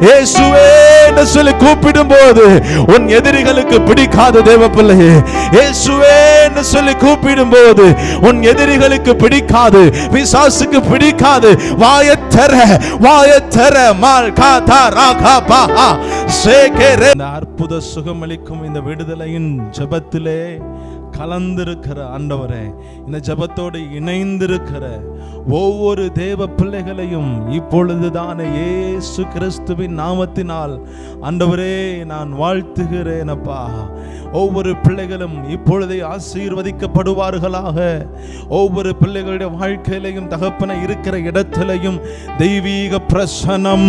இயேசுவே என்று சொல்லி கூப்பிடும் போது உன் எதிரிகளுக்கு பிடிக்காத தேவ பிள்ளையே இயேசுவே என்று சொல்லி கூப்பிடும் போது உன் எதிரிகளுக்கு பிடிக்காது பிசாசுக்கு பிடிக்காது. வாய தர வாய தர மால் கா தா ரா கா பா ஆ சேகரே அற்புத சுகமளிக்கும் இந்த விடுதலையின் ஜபத்திலே கலந்திருக்கிற ஆண்டவரே இந்த ஜெபத்தோடு இணைந்திருக்கிற ஒவ்வொரு தேவ பிள்ளைகளையும் இப்பொழுதுதான இயேசு கிறிஸ்துவின் நாமத்தினால் ஆண்டவரே நான் வாழ்த்துகிறேன் அப்பா. ஒவ்வொரு பிள்ளைகளும் இப்பொழுதே ஆசீர்வதிக்கப்படுவார்களாக. ஒவ்வொரு பிள்ளைகளுடைய வாழ்க்கையிலையும் தகப்பன இருக்கிற இடத்திலையும் தெய்வீக பிரசனம்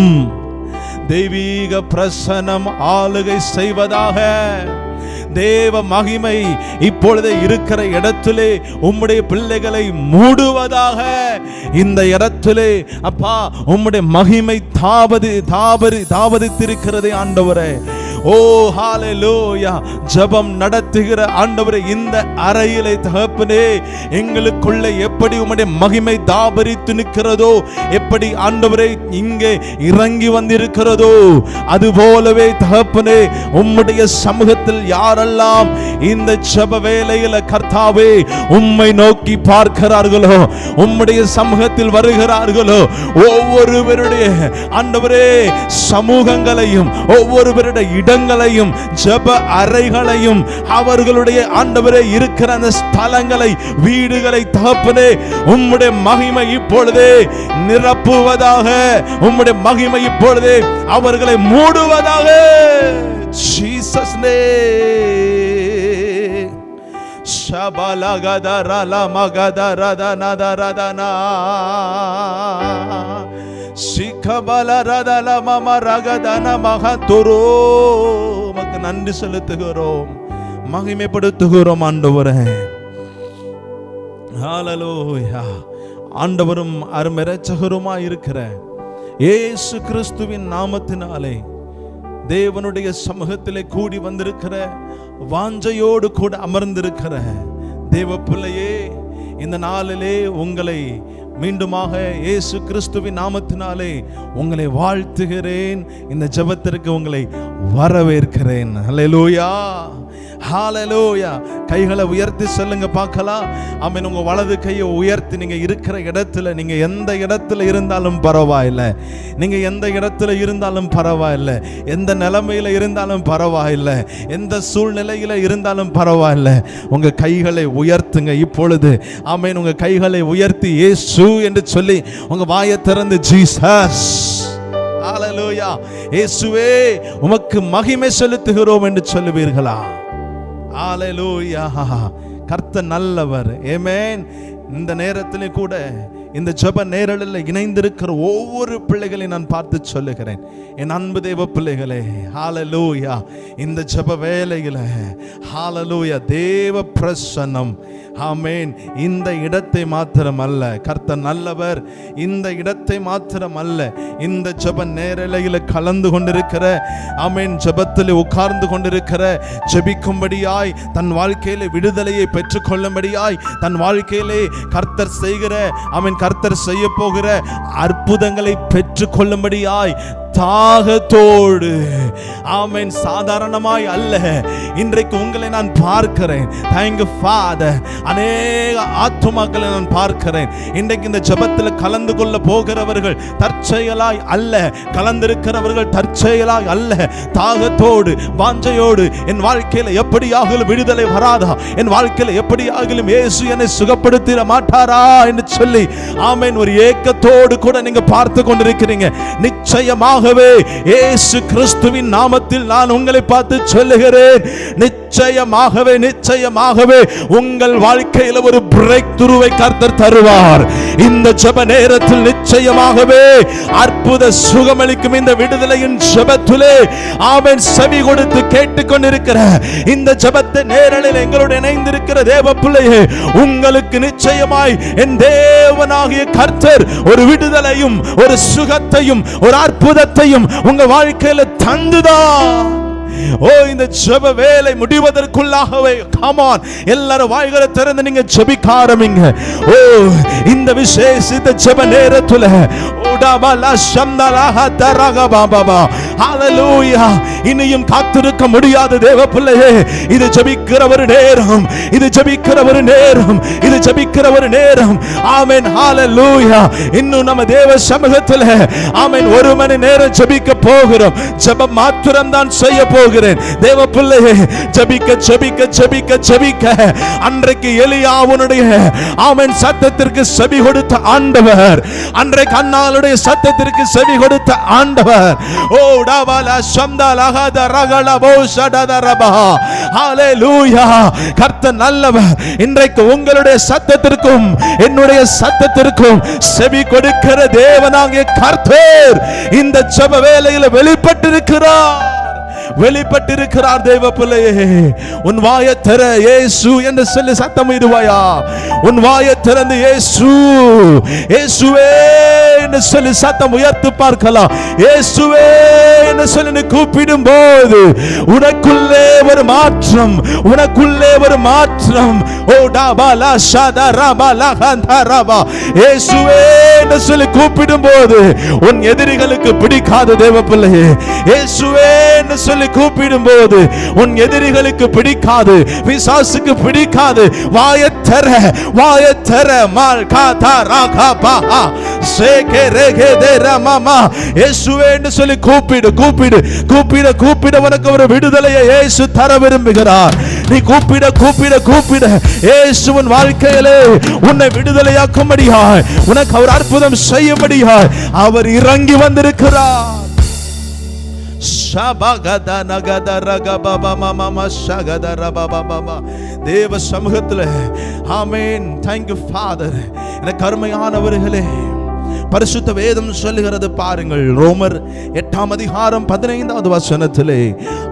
தெய்வீக பிரசனம் ஆளுகை செய்வதாக. தேவ மகிமை இப்பொழுது இருக்கிற இடத்திலே உம்முடைய பிள்ளைகளை மூடுவதாக. இந்த இடத்திலே அப்பா உம்முடைய மகிமை தாவது தாபரி தாபதித்திருக்கிறதே ஆண்டவரே. ஓ ஹalleluya. ஜெபம் நடத்துகிற ஆண்டவரை இந்த அறையிலே தகப்பனே எங்களுக்குள்ள எப்படி உம்முடைய மகிமை தாபரித்து நிற்கிறதோ எப்படி ஆண்டவரே இங்கே இறங்கி வந்திருக்கிறதோ அது போலவே தகப்பனே உம்முடைய சமூகத்தில் யாரெல்லாம் இந்த செப வேலையில கர்த்தாவே உம்மை நோக்கி பார்க்கிறார்களோ உம்முடைய சமூகத்தில் வருகிறார்களோ ஒவ்வொருவருடைய ஆண்டவரே சமூகங்களையும் ஒவ்வொருவருடைய இடங்களையும் ஜப அறைகளையும் அவர்களுடைய ஆண்டவரே இருக்கிற அந்த ஸ்தலங்கள் இல்லங்களை வீடுகளை தகப்பனே உம்முடைய மகிமை இப்பொழுதே நிரப்புவதாக உம்முடைய மகிமை இப்பொழுதே அவர்களை மூடுவதாக. ஜீசஸ் நே சபல கதரல மகதரதனதரதனா சிகபல ரதல மம ரகதன மகதுரோ உமக்கு நன்றி செலுத்துகிறோம் மகிமைப்படுத்துகிறோம் ஆண்டவரே ஹalleluya ஆண்டவரும் அருமரச்சகருமா இருக்கிற ஏசு கிறிஸ்துவின் நாமத்தினாலே தேவனுடைய சமூகத்திலே கூடி வந்திருக்கிற வாஞ்சையோடு கூட அமர்ந்திருக்கிற தேவ பிள்ளையே இந்த நாளிலே உங்களை மீண்டுமாக இயேசு கிறிஸ்துவின் நாமத்தினாலே உங்களை வாழ்த்துகிறேன். இந்த ஜபத்திற்கு உங்களை வரவேற்கிறேன். ஹalleluya ஹாலலோயா கைகளை உயர்த்தி சொல்லுங்க பார்க்கலாம். ஆமென் உங்க வலது கையை உயர்த்தி நீங்க இருக்கிற இடத்துல நீங்க எந்த இடத்துல இருந்தாலும் பரவாயில்லை. நீங்க எந்த இடத்துல இருந்தாலும் பரவாயில்லை. எந்த நிலைமையில இருந்தாலும் பரவாயில்லை. எந்த சூழ்நிலையில இருந்தாலும் பரவாயில்லை. உங்க கைகளை உயர்த்துங்க இப்பொழுது. ஆமென் உங்க கைகளை உயர்த்தி ஏசு என்று சொல்லி உங்க வாயை திறந்து ஜீசஸ் ஹalleluya இயேசுவே உமக்கு மகிமை செலுத்துகிறோம் என்று சொல்லுவீர்களா? ஆலலூயா கர்த்த நல்லவர். ஏமேன் இந்த நேரத்திலே கூட இந்த ஜப நேரலில் இணைந்திருக்கிற ஒவ்வொரு பிள்ளைகளையும் நான் பார்த்து சொல்லுகிறேன். என் அன்பு தேவ பிள்ளைகளே ஹாலலூயா இந்த ஜப வேலையில் ஹாலலூயா தேவ பிரசன்னம் ஆமேன். இந்த இடத்தை மாத்திரம் அல்ல கர்த்தர் நல்லவர். இந்த இடத்தை மாத்திரம் அல்ல இந்த ஜப நேரலையில் கலந்து கொண்டிருக்கிற ஆமேன் ஜெபத்தில் உட்கார்ந்து கொண்டிருக்கிற ஜெபிக்கும்படியாய் தன் வாழ்க்கையில விடுதலையை பெற்றுக்கொள்ளும்படியாய் தன் வாழ்க்கையிலே கர்த்தர் செய்கிற அவன் கர்த்தர் செய்ய போகிற அற்புதங்களை பெற்றுக்கொள்ளும்படியாய் தாகத்தோடு. ஆமென். சாதாரணமாய் அல்ல. இன்றைக்கு உங்களை நான் பார்க்கிறேன். தேங்க் ஃபாதர் அநேக ஆத்துமாக்களை நான் பார்க்கிறேன். இன்றைக்கு இந்த ஜெபத்தில் கலந்து கொள்ள போகிறவர்கள் தற்செயலாய் அல்ல. கலந்திருக்கிறவர்கள் தற்செயலாய் அல்ல. தாகத்தோடு வாஞ்சையோடு என் வாழ்க்கையில் எப்படியாகலும் விடுதலை வராதா? என் வாழ்க்கையில் எப்படியாகலும் இயேசு என்னை சுகப்படுத்திட மாட்டாரா என்று சொல்லி ஆமேன். ஒரு ஏக்கத்தோடு கூட நீங்க பார்த்து கொண்டிருக்கிறீங்க. ஆகவே இயேசு கிறிஸ்துவின் நாமத்தில் நான் உங்களை பார்த்து சொல்லுகிறேன் நிச்சயமாகவே நிச்சயமாகவே உங்கள் வாழ்க்கையில ஒரு பிரேக் துருவை கர்த்தர் தருவார். இந்த ஜப நேரத்தில் நிச்சயமாகவே அற்புத சுகமளிக்கும் இந்த விடுதலையின் ஜபத்திலே அவன் செவி கொடுத்து கேட்டுக்கொண்டிருக்கிற இந்த ஜபத்தை நேரலில் எங்களோடு இணைந்திருக்கிற தேவ பிள்ளையே உங்களுக்கு நிச்சயமாய் என் தேவனாகிய கர்த்தர் ஒரு விடுதலையும் ஒரு சுகத்தையும் ஒரு அற்புதத்தையும் உங்க வாழ்க்கையில தந்துதான் ஓ இந்த ஜெப வேலை முடிவதற்குள்ளாகவே கமான் எல்லாரும் வாய்களை திறந்து நீங்க ஜெபிக்க ஆரம்பிங்க. ஓ இந்த விசேஷித்த ஜெப நேரத்துல ஓடாபலா சந்தலாக தரக பாபாபா ஹalleluya இனியும் காத்திருக்க முடியாத தேவ பிள்ளையே இது ஜெபிக்கிற ஒரு நேரம். இது ஜெபிக்கிற ஒரு நேரம். இது ஜெபிக்கிற ஒரு நேரம். ஆமென். ஹalleluya இன்னும் நம்ம தேவ சமூகத்தில் ஆமென். ஒரு மணி நேரம் ஜெபிக்க போகிறோம். ஜெபம் மாத்திரம் தான் செய்ய போகிறேன். தேவ பிள்ளையே ஜெபிக்க ஜெபிக்க ஜெபிக்க ஜெபிக்க. அன்றைக்கு எலியாவுனுடைய ஆமென் சத்தத்திற்கு செவி கொடுத்த ஆண்டவர். அன்றைக்கு அண்ணாளுடைய சத்தத்திற்கு செவி கொடுத்த ஆண்டவர். ஓ டபல சம்தலகத ரகல போஷடதரபா ஹalleluya கர்த்தர் நல்லவர் இன்றைக்கு உங்களுடைய சத்தத்திற்கும் என்னுடைய சத்தத்திற்கும் செவி கொடுக்கிற தேவனாகிய கர்த்தர் இந்த ஜெப வேளையில வெளிப்பட்டிருக்கிறார். வெளிப்பட்டிருக்கிறார் தேவ பிள்ளையே உன் வாயை திற ஏசு என்று சொல்லி சத்தம் இடுவாயா? உன் வாயை திறந்து ஏசு ஏசுவே என்று சொல்லி சத்தம் உயர்த்து பார்க்கலாம். ஏசுவே என்று சொல்லி நீ கூப்பிடும் போது உனக்குள்ளே ஒரு மாற்றம் உனக்குள்ளே ஒரு மாற்றம். ஓ டாபாலா ஷாதா ராபாலா காந்தா ராபா ஏசுவே என்று சொல்லி கூப்பிடும் போது உன் எதிரிகளுக்கு பிடிக்காத தேவ பிள்ளையே ஏசுவே என்று சொல்லி கூப்பிடும் போது உன் எதிரிகளுக்கு பிடிக்காது பிசாசுக்கு பிடிக்காது. வாயத்தர வாயத்தர மால் காதா ராகா பாஹா சேகே ரேகே தே சொல்லி கூப்பிடு கூப்பிடு. கூப்பிட கூப்பிட உனக்கு ஒரு விடுதலையை இயேசு தர விரும்புகிறார். நீ கூப்பிட கூப்பிட கூப்பிட. இயேசுவின் வாழ்க்கையிலே உன்னை விடுதலையாக்கும்படியாய் உனக்கு அவர் அற்புதம் செய்யும்படியாய் அவர் இறங்கி வந்திருக்கிறார். தேவ சமூகத்தில் ஆமேன். தேங்க்யூ ஃபாதர் என கருமையானவர்களே பரிசுத்த வேதம் சொல்லுகிறது பாருங்கள். ரோமர் எட்டாம் அதிகாரம் பதினைந்தாவது வசனத்திலே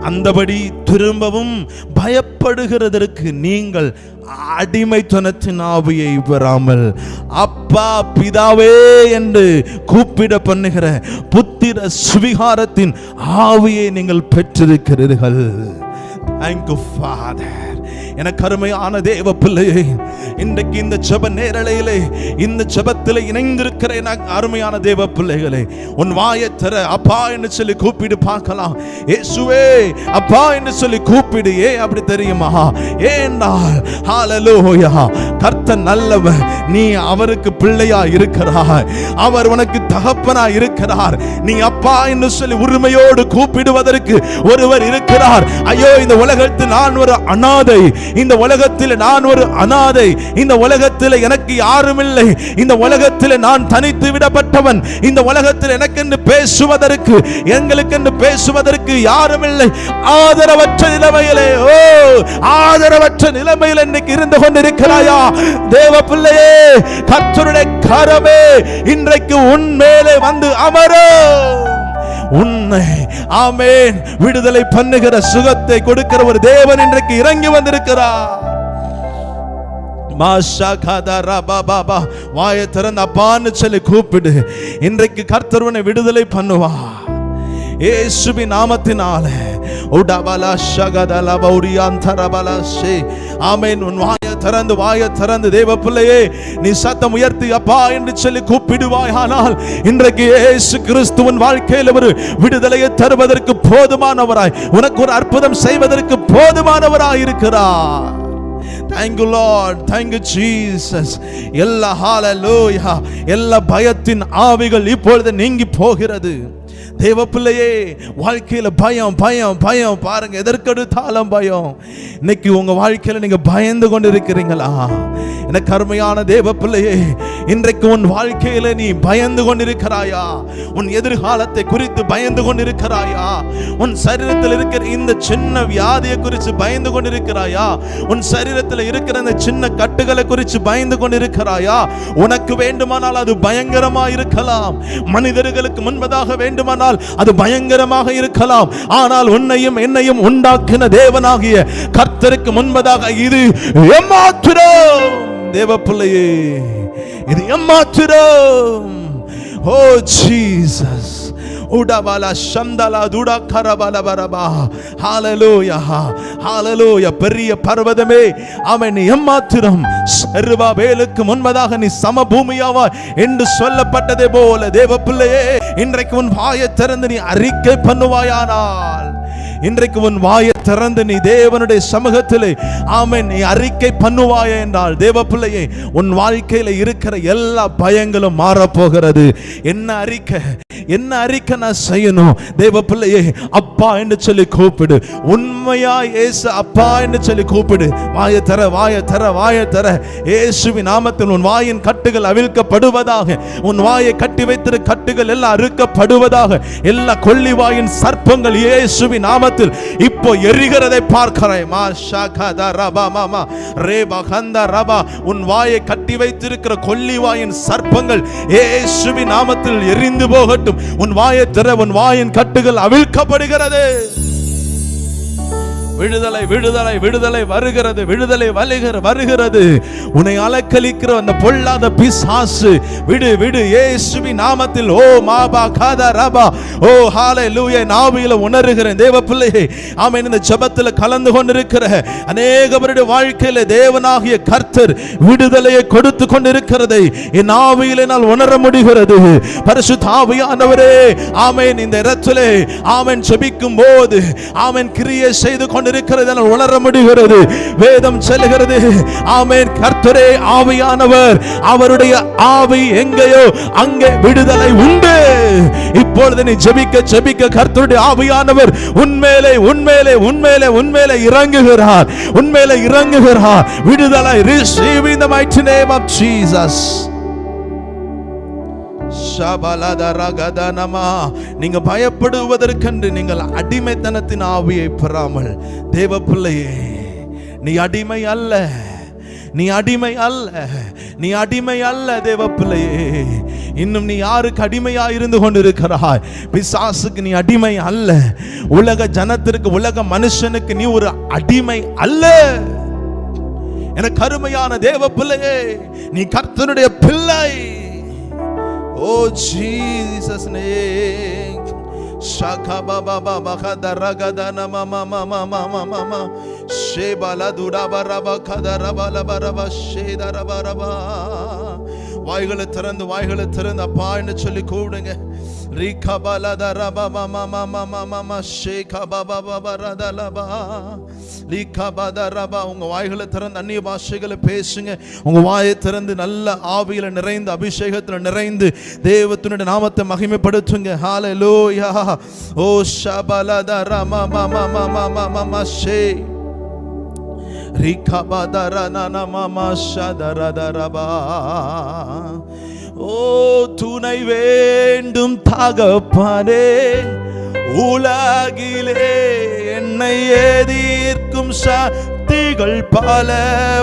அந்தபடி திரும்பவும் பயப்படுகிறதற்கு நீங்கள் அடிமைத்தனத்தின் ஆவியை பெறாமல் அப்பா பிதாவே என்று கூப்பிட பண்ணுகிற புத்திர சுவிகாரத்தின் ஆவியை நீங்கள் பெற்றிருக்கிறீர்கள். தேங்க்யூ ஃபாதர் எனக்கு அருமையான தேவ பிள்ளையே இன்றைக்கு இந்த ஜப நேரலையிலே இந்த ஜபத்தில் இணைந்திருக்கிற எனக்கு அருமையான தேவ பிள்ளைகளே உன் வாயை தர அப்பா என்று சொல்லி கூப்பிடு பார்க்கலாம். ஏசுவே அப்பா என்று சொல்லி கூப்பிடு. ஏ அப்படி தெரியுமா? ஏனால் ஹalleluya. கர்த்த நல்லவர். நீ அவருக்கு பிள்ளையா இருக்கிறாய். அவர் உனக்கு தகப்பனா இருக்கிறார். நீ அப்பா என்று சொல்லி உரிமையோடு கூப்பிடுவதற்கு ஒருவர் இருக்கிறார். ஐயோ இந்த உலகத்தில் நான் ஒரு அனாதை. இந்த உலகத்தில் நான் ஒரு அனாதை. இந்த உலகத்தில் எனக்கு யாரும் இல்லை இந்த உலகத்தில் நான் தனித்து விடப்பட்டவன். இந்த உலகத்தில் எனக்கென்று பேசுவதற்கு எங்களுக்கென்று பேசுவதற்கு யாரும் இல்லை ஆதரவற்ற நிலைமையிலே ஓ ஆதரவற்ற நிலைமையில் இன்னைக்கு இருந்து கொண்டிருக்கிறாயா? தேவ பிள்ளையே கர்த்தருடைய கரமே இன்றைக்கு உன் மேலே வந்து அமரும். உன்னை ஆமேன். விடுதலை பண்ணுகிற சுகத்தை கொடுக்கிற ஒரு தேவன் இன்றைக்கு இறங்கி வந்திருக்கிறார். மாஷா காதா வாயை அப்பான்னு சொல்லி கூப்பிடு. இன்றைக்கு கர்த்தர் உன்னை விடுதலை பண்ணுவா இயேசுவி நாமத்தினால. உடபலா ஷகதல பௌரியாந்தரபல ஆமேன். உன் வாயை திறந்து வாயை திறந்து தேவ பிள்ளையே நீ சத்தம் உயர்த்தி அப்பா என்று சொல்லி கூப்பிடுவாய். ஆனால் இன்றைக்கு இயேசு கிறிஸ்துவின் வாழ்க்கையில் ஒரு விடுதலையை தருவதற்கு போதுமானவராய் உனக்கு ஒரு அற்புதம் செய்வதற்கு போதுமானவராய் இருக்கிறார். தேங்க்யூ லார்ட் தேங்க்யூ ஜீசஸ் எல்லா ஹாலலூயா எல்லா பயத்தின் ஆவிகள் இப்பொழுது நீங்கி போகிறது. தேவ பிள்ளையே வாழ்க்கையில் பயம் பயம் பயம். பாருங்க எதற்கெடுத்தாலும் பயம். இன்னைக்கு உங்க வாழ்க்கையில் நீங்க பயந்து கொண்டு இருக்கிறீங்களா எனக்கு கருமையான தேவ பிள்ளையே இன்றைக்கு உன் வாழ்க்கையில நீ பயந்து கொண்டிருக்கிறாயா? உன் எதிர்காலத்தை குறித்து பயந்து கொண்டிருக்கிறாயா? உன் சரீரத்தில் இருக்கிற இந்த சின்ன வியாதியை குறித்து பயந்து கொண்டிருக்கிறாயா? உன் சரீரத்தில் இருக்கிற இந்த சின்ன கட்டுகளை குறித்து பயந்து கொண்டிருக்கிறாயா? உனக்கு வேண்டுமானால் அது பயங்கரமா இருக்கலாம். மனிதர்களுக்கு முன்பதாக வேண்டுமானால் அது பயங்கரமாக இருக்கலாம். ஆனால் உன்னையும் என்னையும் உண்டாக்கின தேவனாகிய கர்த்தருக்கு முன்பதாக இது ஏமாத்திரம். தேவ பிள்ளையே இது ஏமாத்திரம் ஓ ஜீசஸ். உடபல சந்தல துட கரபால பரபா ஹalleluya ஹalleluya. பெரிய பர்வதமே அவன் நீ எம்மாத்திரம் சர்வா வேலுக்கு முன்பதாக நீ சமபூமியாவா என்று சொல்லப்பட்டதே போல தேவ பிள்ளையே இன்றைக்கு உன் வாயை திறந்து நீ அறிக்கை பண்ணுவாயானால் இன்றைக்கு உன் வாயை திறந்து நீ தேவனுடைய சமூகத்திலே ஆமை நீ அறிக்கை பண்ணுவாயே என்றால் தேவ பிள்ளையே உன் வாழ்க்கையில இருக்கிற எல்லா பயங்களும் மாறப்போகிறது. என்ன அறிக்கை? என்ன அறிக்கை நான் செய்யணும்? தேவ பிள்ளையே அப்பா என்று சொல்லி கூப்பிடு. உண்மையா ஏசு அப்பா என்று சொல்லி கூப்பிடு. வாயை தர வாயை தர வாயை தர ஏசுவி நாமத்தில் உன் வாயின் கட்டுகள் அவிழ்க்கப்படுவதாக உன் வாயை கட்டி வைத்திரு கட்டுகள் எல்லாம் அறுக்கப்படுவதாக எல்லா கொள்ளி வாயின் சர்ப்பங்கள் ஏசுவி நாமத்தில் இப்போ எரிகிறதை பார்க்கிறேன். மா ஷகத ரபா மாமா ரே பகந்த ரபா உன் வாயை கட்டி வைத்திருக்கிற கொல்லி வாயின் சர்ப்பங்கள் ஏசுவி நாமத்தில் எரிந்து போகட்டும். உன் வாயை திற உன் வாயின் கட்டுகள் அவிழ்க்கப்படுகிறது. விடுதலை விடுதலை விடுதலை வருகிறது விடுதலை வலுகிற வருகிறது. உன்னை அலக்கலிக்கிற அந்த பொல்லாத பிசாசு. விடு விடு ஏசுவி நாமத்தில். ஓ மாபா காதா ரபா. ஓ ஹாலை லூய நாவியில உணர்கிறேன். தேவ பிள்ளையே ஆமென் இந்த ஜபத்தில் கலந்து கொண்டிருக்கிற அநேகவருடைய வாழ்க்கையில தேவனாகிய கர்த்தர் விடுதலையை கொடுத்து கொண்டிருக்கிறதை என் ஆவியில நான் உணர முடிகிறது. பரிசு தாவியானவரே ஆமேன் இந்த இடத்திலே ஆமேன் ஜெபிக்கும் போது ஆமேன் கிரியை செய்து கொண்டு இருக்கிறது என உணர முடிகிறது. வேதம் செல்கிறது ஆமேன் கர்த்தரே ஆவியானவர் அவருடைய ஆவி எங்கேயோ அங்கே விடுதலை உண்டு. இப்பொழுது நீ ஜெபிக்க ஜெபிக்க கர்த்தருடைய ஆவியானவர் உன்மேலே உன்மேலே உன்மேலே உன்மேலே இறங்குகிறார். உண்மையிலே இறங்குகிறார். விடுதலை receive in the mighty name of Jesus ஷபலதரகதனமா. நீங்க பயப்படுவதற்கென்று நீங்கள் அடிமைத்தனத்தின் ஆவியை பெறாமல் தேவ பிள்ளையே நீ அடிமை அல்ல. நீ அடிமை அல்ல. நீ அடிமை அல்ல தேவ பிள்ளையே. இன்னும் நீ யாருக்கு அடிமையா இருந்து கொண்டிருக்கிறாய்? பிசாசுக்கு நீ அடிமை அல்ல. உலக ஜனத்திற்கு உலக மனுஷனுக்கு நீ ஒரு அடிமை அல்ல. எனக்கு கருமையான தேவ பிள்ளையே நீ கர்த்தனுடைய பிள்ளை. Oh, Jesus' name. Shaka baba baba kada ragada nama mama mama mama mama shebala dura baraba khada raba laba raba sheda raba raba வாய்களை திறந்து வாய்களை திறந்து அப்பா என்று சொல்லி கூப்பிடுங்க பலத ரபா பாபா ரபா உங்க வாய்களை திறந்து அந்நிய பாஷைகளை பேசுங்க. உங்க வாயை திறந்து நல்ல ஆவியில நிறைந்து அபிஷேகத்துல நிறைந்து தேவத்தினுடைய நாமத்தை மகிமைப்படுத்துங்க. ஹalleluya ஓ ஷபலத ரம மம மம மம மம ஷே ரிகபதரனமமஷதரதரபா. ஓ துணை வேண்டும் தகப்பனே உலகிலே என்னை எதிர்க்கும் சக்திகள் பல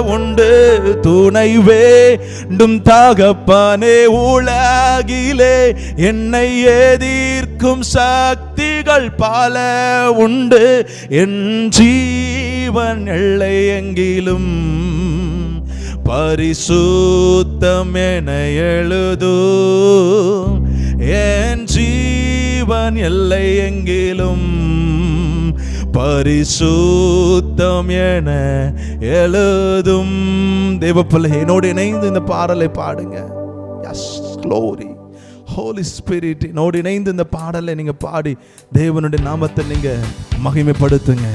உண்டு. துணை வேண்டும் தகப்பனே உலகிலே என்னை எதிர்க்கும் சக்திகள் பல உண்டு. என் ஜீவன் எல்லை எங்கிலும் பரிசுத்தம் என எழுதும். என் ஜீவன் எல்லை எங்கிலும் பரிசுத்தம் என எழுதும். தேவப்பிள்ளை என்னோடு இணைந்து இந்த பாடலை பாடுங்க. எஸ் க்ளோரி ஹோலி ஸ்பிரிட் என்னோடு இணைந்து இந்த பாடலை நீங்கள் பாடி தேவனுடைய நாமத்தை நீங்கள் மகிமைப்படுத்துங்க.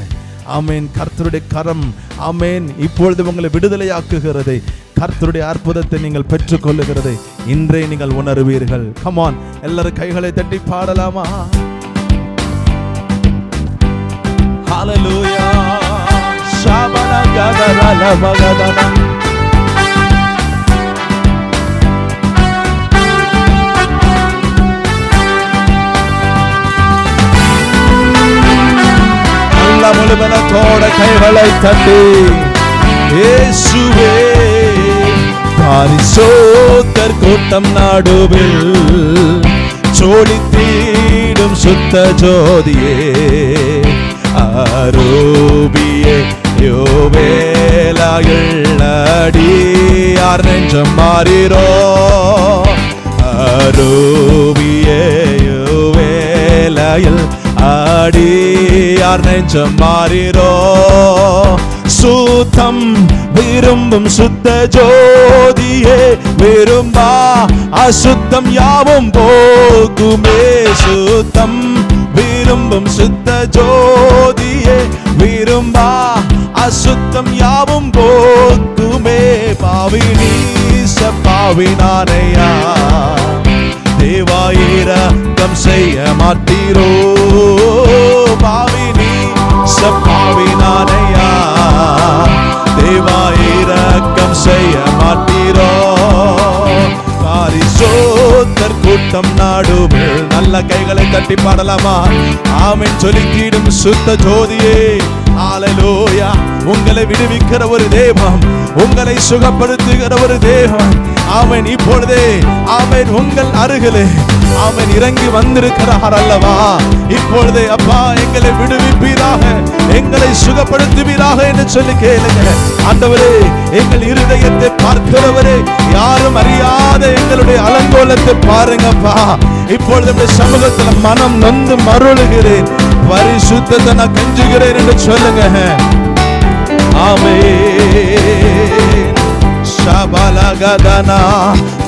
ஆமேன். கர்த்தருடைய கரம் ஆமேன். இப்பொழுது உங்களை விடுதலையாக்குகிறதை. கர்த்தருடைய அற்புதத்தை நீங்கள் பெற்றுக்கொள்ளுகிறது. இன்றே நீங்கள் உணர்வீர்கள். கமான் எல்லாரும் கைகளை தட்டி பாடலாமா? ஹalleluya ஷாபல கதரல எல்லாம் முழுமனத்தோட கைகளை தட்டி இயேசுவே பாரிசோத்தர் கூட்டம் நாடுவில் சோழி தீடும் சுத்த ஜோதியே ஆரோபியே யோவேலாகள் அடியார் நெஞ்சம் மாறிரோ ஆரோபியே யோவேலாயில் வேலையில் ஆடியார் நெஞ்சம் மாறிரோ? சூத்தம் விரும்பும் சுத்த ஜோதியே விரும்பா அசுத்தம் யாவும் போகுமே. சுத்தம் விரும்பும் சுத்த ஜோதியே விரும்பா அசுத்தம் யாவும் போகுமே. பாவி நீச பாவி நானையா தேவாயிரக்கம் செய்ய மாட்டீரோ? பாவி கைகளை தட்டி பாடலாமா? ஆமென் சொல்லிக்கிடும் சுத்த ஜோதியே. ஆலலோயா உங்களை விடுவிக்கிற ஒரு தேவம் உங்களை சுகப்படுத்துகிற ஒரு தேவம். அவன் இப்பொழுதே அவன் உங்கள் அருகிலே. அவன் இறங்கி வந்திருக்கிறார் அல்லவா இப்பொழுதே அப்பா எங்களை விடுவிப்பீராக எங்களை சுகப்படுத்துவீராக என்று சொல்லி கேளுங்க. ஆண்டவரே எங்கள் இருதயத்தை பார்க்கிறவரே யாரும் அறியாத எங்களுடைய அலங்கோலத்தை பாருங்கப்பா. இப்பொழுது உம்முடைய சமூகத்துல மனம் நொந்து மருளுகிறேன். பரிசுத்தத்தை நான் கஞ்சுகிறேன் என்று சொல்லுங்க. ஆமே சபலகதனா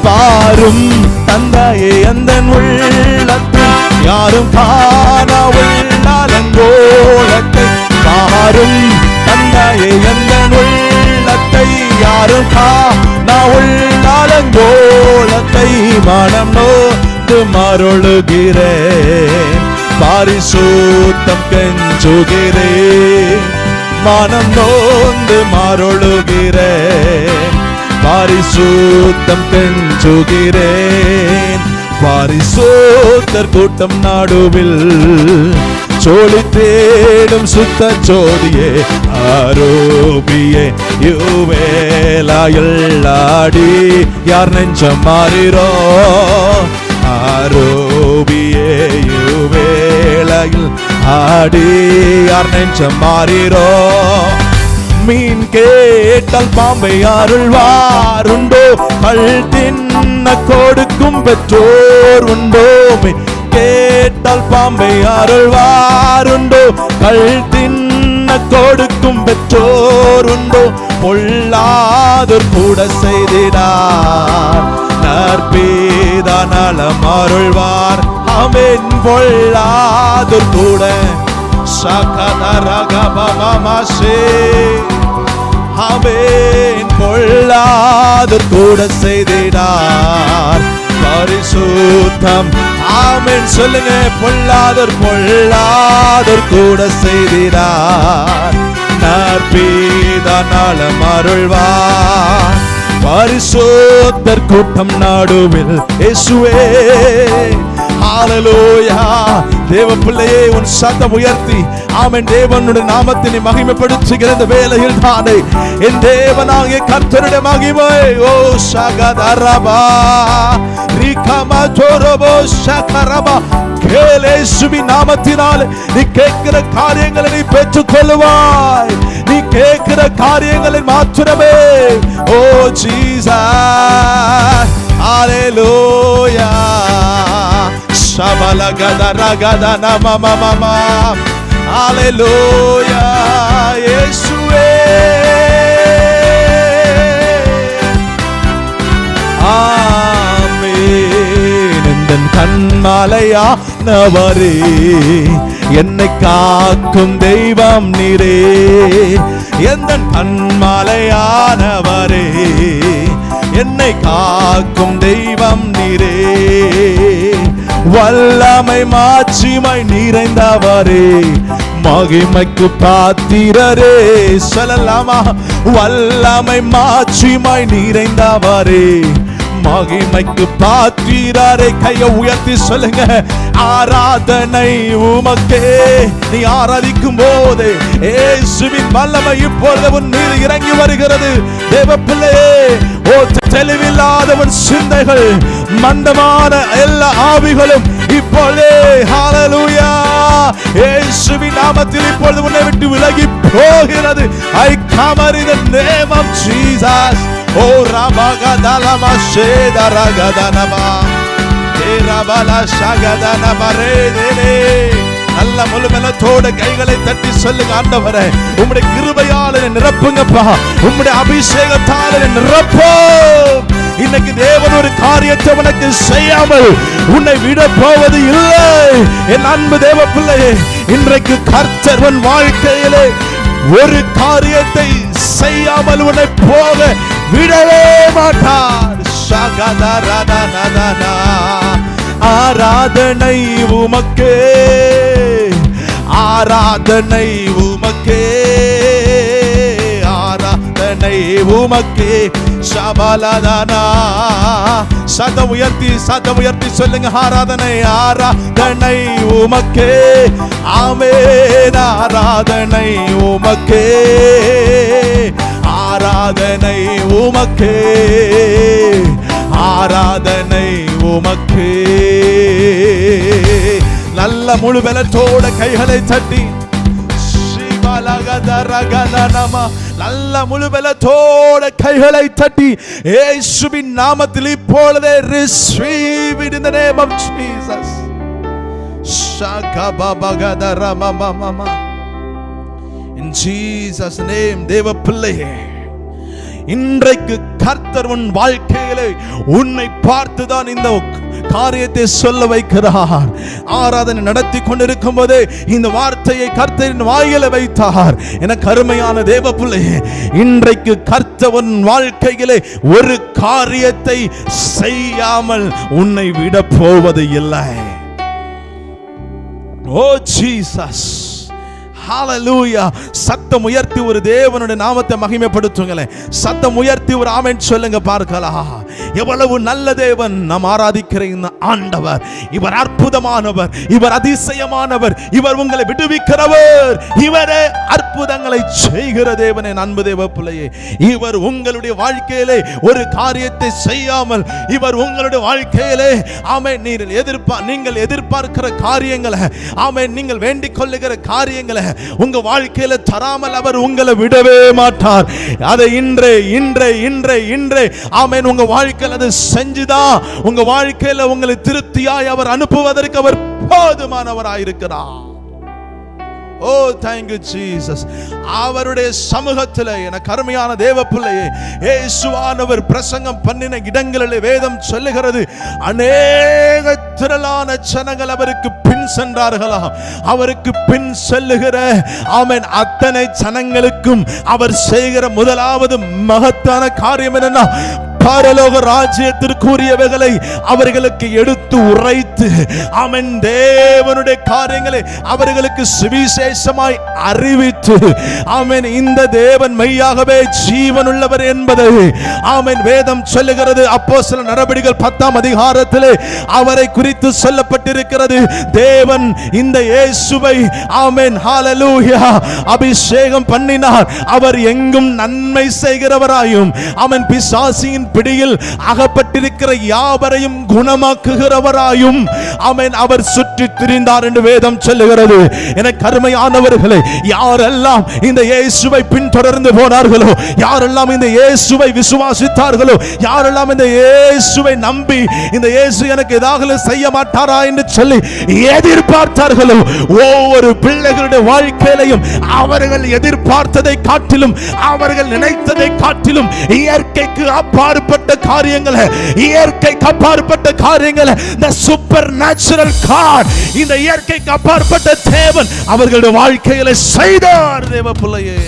பாரும் தந்தையே அந்த உள்ளத்தில். யாரும் காணா உள்ளாலங்கோலத்தை பாரும் தந்தையே அந்த உள்ளத்தை யாரும் காணா உள்ளாலங்கோலத்தை மனம் நோத்து மருளுகிறேன். பாரிசூத்தம் கெஞ்சுகிறேன். மனம் நோந்து மருளுகிறேன். பரிசுத்தம் கெஞ்சுகிறேன் பரிசுத்தர் கூட்டம் நாடுவில் சோழி தேடும் சுத்த ஜோதியே ஆரோபியே யுவேலாயல்லாடி யார் நெஞ்சம் மாறிரோ? ஆரோபியே யுவேளையில் ஆடி யார் நெஞ்சம் மாறிரோ? மீன் கேட்டால் பாம்பை அருள்வாருண்டோ கல் தின்ன கொடுக்கும் பெற்றோர் உண்டோ? கேட்டால் பாம்பை அருள்வாருண்டோ கல் தின்ன கொடுக்கும் பெற்றோர் உண்டோ? பொல்லாதோர் கூட செய்திடார். நற்பீதா நலம் அருள்வார். அவன் பொல்லாதோர் கூட சகதரகபமசே அமேன் பொல்லாதோர் கூட செய்திடார். பரிசுத்தம். ஆமென் சொல்லுங்க பொல்லாதோர் பொல்லாதோர் கூட செய்திடார். நற்பீதனால மருள்வார் அருள்வார். பரிசுத்தர் கூட்டம் நாடுவில் இயேசுவே. ஹalleluya தேவ பிள்ளையே உன் சத்தம் உயர்த்தி. ஆமென் தேவனுடைய நாமத்தை மகிமைப்படுத்துகிற இந்த வேளையில் தானே. என் தேவனாகிய கர்த்தருடைய மகிமை. ஓ சகதரபா. ரிகமா ஜோரபோ சகரபா. கேலேசுவி நாமத்தினால் நீ கேட்கிற காரியங்களை நீ பெற்றுக் கொள்ளுவாய் நீ கேட்கிற காரியங்களை மாற்றுறவே ஓ ஜீசா ஹalleluya சபலகத ரகத நம மம ஹalleluya இயேசுவே ஆமென் எந்தன் கண்மாலையானவரே என்னை காக்கும் தெய்வம் நீரே. எந்தன் கண்மாலையானவரே என்னை காக்கும் தெய்வம் நீரே. வல்லமை மாட்சிமை நிறைந்தவரே மகிமைக்கு பாத்திரரே. சொல்லலாமா? வல்லமை மாட்சிமை நிறைந்தவரே. மகிமைக்கு பாத்திரரை கையை உயர்த்தி சொல்லுங்க. ஆராதனை உமக்கே. நீ ஆராதிக்கும் போது ஏசுவின் வல்லமை இப்பொழுது உன் மீது இறங்கி வருகிறது. தேவ பிள்ளையே ஓ தெளிவில்லாதவன் சிந்தைகள் மந்தமான எல்லா ஆவிகளும் இப்பொழுதே ஹalleluya. இயேசுவின் நாமத்தில் இப்பொழுது உன்னை விட்டு விலகி போகிறது. I command in the name of Jesus oh ரமகதலம ஷேதரகதனமா ரபல சகதன மரேதேலே நல்ல முழுமலத்தோட கைகளை தட்டி சொல்லுங்க ஆண்டவரே. உம்முடைய கிருபையால நிரப்புங்கப்பா. உம்முடைய அபிஷேகத்தால நிரப்போம். இன்னைக்கு தேவன் ஒரு காரியத்தை உனக்கு செய்யாமல் உன்னை விட போவது இல்லை. என் அன்பு தேவ பிள்ளையே இன்றைக்கு கர்த்தர் உன் வாழ்க்கையிலே ஒரு காரியத்தை செய்யாமல் உன்னை போக விடவே மாட்டார் சகதரதனதனா. ஆராதனை உமக்கே ஆராதனை உமக்கே ஆராதனை உமக்கே சபலதனா சதம் உயர்த்தி சதம் உயர்த்தி சொல்லுங்க ஆராதனை ஆராதனை உமக்கே ஆமே ஆராதனை உமக்கே ஆராதனை உமக்கே. ஆராதனை உமக்கே. நல்ல முழு பலத்தோட கைகளை தட்டி. நல்ல முழு பலத்தோட கைகளை தட்டி. ஏசுவின் நாமத்தில் இப்பொழுதே receive it in name name of Jesus. ஷகபபகதரமமமம. In Jesus தேவ பிள்ளையே இன்றைக்கு கர்த்தர் உன் வாழ்க்கையிலே உன்னை பார்த்துதான் இந்த காரியத்தை சொல்ல வைக்கிறார். ஆராதனை நடத்தி கொண்டிருக்கும் போதே இந்த வார்த்தையை கர்த்தரின் வாயில வைத்தார். என கருமையான தேவ பிள்ளையே இன்றைக்கு கர்த்தவன் வாழ்க்கையிலே ஒரு காரியத்தை செய்யாமல் உன்னை விட போவது இல்லை. ஓ ஜீசஸ். ஹாலலூயா சத்தம் உயர்த்தி ஒரு தேவனுடைய நாமத்தை மகிமைப்படுத்துங்களேன். சத்தம் உயர்த்தி ஒரு ஆமென் சொல்லுங்க பார்க்கலாம். எவ்வளவு நல்ல தேவன் நாம் ஆராதிக்கிற இந்த ஆண்டவர். இவர் அற்புதமானவர் இவர் அதிசயமானவர் இவர் உங்களை விடுவிக்கிறவர். இவரே அற்புதங்களை செய்கிற தேவனே அன்பு தேவ பிள்ளையே. இவர் உங்களுடைய வாழ்க்கையிலே ஒரு காரியத்தை செய்யாமல் இவர் உங்களுடைய வாழ்க்கையிலே ஆமை நீர் எதிர்பார் நீங்கள் எதிர்பார்க்கிற காரியங்களை ஆமை நீங்கள் வேண்டிக் கொள்ளுகிற காரியங்களை உங்க வாழ்க்கையில தராமல் அவர் உங்களை விடவே மாட்டார். அதை இன்றே இன்றே இன்றே இன்றே ஆமேன் உங்க வாழ்க்கையில் அதை செஞ்சுதான் உங்க வாழ்க்கையில உங்களை திருப்தியாய் அவர் அனுப்புவதற்கு அவர் போதுமானவராயிருக்கிறார் ஓ தேங்க்யூ ஜீசஸ் அவருடைய சமூகத்தில் என கருமையான தேவ பிள்ளையே ஏசுவானவர் பிரசங்கம் பண்ணின இடங்களில் வேதம் சொல்லுகிறது அநேக திரளான ஜனங்கள் அவருக்கு பின் சென்றார்களாம் அவருக்கு பின் செல்லுகிற அவன் அத்தனை ஜனங்களுக்கும் அவர் செய்கிற முதலாவது மகத்தான காரியம் என்னன்னா பரலோக ராஜ்யத்திற்குரியவைகளை அவர்களுக்கு எடுத்து உரைத்து அவன் தேவனுடைய காரியங்களை அவர்களுக்கு சுவிசேஷமாய் அறிவித்து அவன் இந்த தேவன் மெய்யாகவே ஜீவனுள்ளவர் என்பதை அவன் வேதம் சொல்லுகிறது அப்போ சில நடவடிக்கைகள் பத்தாம் அதிகாரத்திலே அவரை குறித்து சொல்லப்பட்டிருக்கிறது தேவன் இந்த இயேசுவை ஆமென் ஹalleluya அபிஷேகம் பண்ணினார் அவர் எங்கும் நன்மை செய்கிறவராயும் அவன் பிசாசியின் பிடியில் அகப்பட்டிருக்கிற யாவரையும் குணமாக்குகிறவராயும் அவன் அவர் சுற்றி திரிந்தார் என்று வேதம் சொல்லுகிறது. என கருமையானவர்களை யாரெல்லாம் இந்த இயேசுவை பின்தொடர்ந்து போனார்களோ யாரெல்லாம் இந்த இயேசுவை விசுவாசித்தார்களோ யாரெல்லாம் இந்த இயேசுவை நம்பி இந்த இயேசு எனக்கு ஏதாவது செய்ய மாட்டாரா என்று சொல்லி எதிர்பார்த்தார்களோ ஒவ்வொரு பிள்ளைகளுடைய வாழ்க்கையிலையும் அவர்கள் எதிர்பார்த்ததை காட்டிலும் அவர்கள் நினைத்ததை காட்டிலும் இயற்கைக்கு அப்பாற்பட்ட காரியங்களை இயற்கைக்கு அப்பாற்பட்ட காரியங்களை இந்த சூப்பர் நேச்சுரல் கார் இந்த இயற்கைக்கு அப்பாற்பட்ட தேவன் அவர்களுடைய வாழ்க்கையில செய்தார் தேவ பிள்ளையே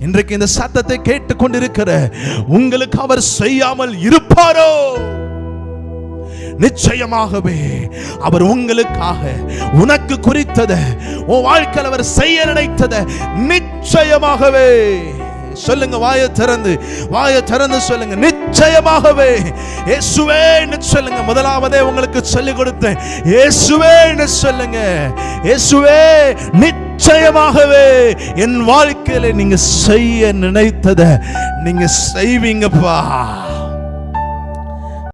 இன்றைக்கு இந்த சத்தத்தை கேட்டுக்கொண்டிருக்கிற உங்களுக்கு அவர் செய்யாமல் இருப்பாரோ? நிச்சயமாகவே அவர் உங்களுக்காக உனக்கு குறித்தத உன் வாழ்க்கையில் அவர் செய்ய நினைத்தத நிச்சயமாகவே. சொல்லுங்க வாயை திறந்து வாயை திறந்து சொல்லுங்க. நிச்சயமாகவே இயேசுவேன்னு சொல்லுங்க. முதலாவதே உங்களுக்கு சொல்லிக் கொடுத்தேன். இயேசுவேன்னு சொல்லுங்க. இயேசுவே நிச்சயமாகவே என் வாழ்க்கையில நீங்க செய்ய நினைத்தத நீங்க செய்வீங்கப்பா.